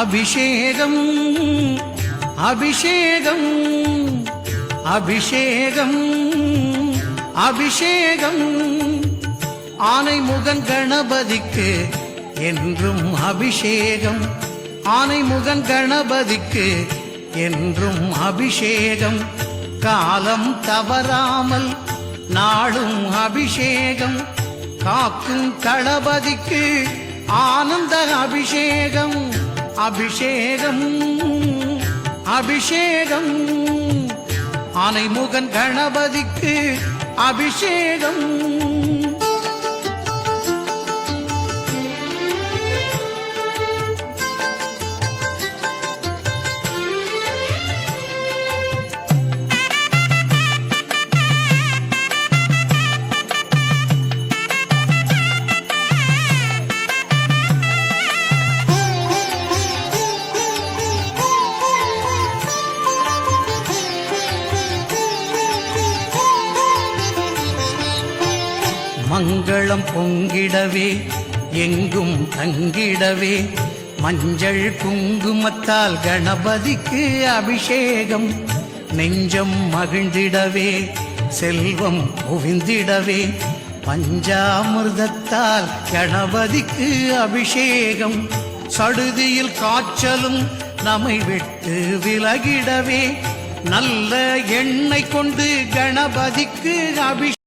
அபிஷேகம் அபிஷேகம் அபிஷேகம் அபிஷேகம். ஆனை முகன் கணபதிக்கு என்றும் அபிஷேகம். ஆனை முகன் கணபதிக்கு என்றும் அபிஷேகம். காலம் தவறாமல் நாளும் அபிஷேகம். காக்கும் தளபதிக்கு ஆனந்த அபிஷேகம். அபிஷேகம் அபிஷேகம். ஆனைமுகன் கணபதிக்கு அபிஷேகம். மங்களம் பொங்கிடவே எங்கும் தங்கிடவே. மஞ்சள் குங்குமத்தால் கணபதிக்கு அபிஷேகம். நெஞ்சம் மகிழ்ந்திடவே செல்வம் குவிந்திடவே பஞ்சாமிர்தத்தால் கணபதிக்கு அபிஷேகம். சடுதியில் காய்ச்சலும் நம்மை விட்டு விலகிடவே. நல்ல எண்ணெய் கொண்டு கணபதிக்கு அபிஷேகம்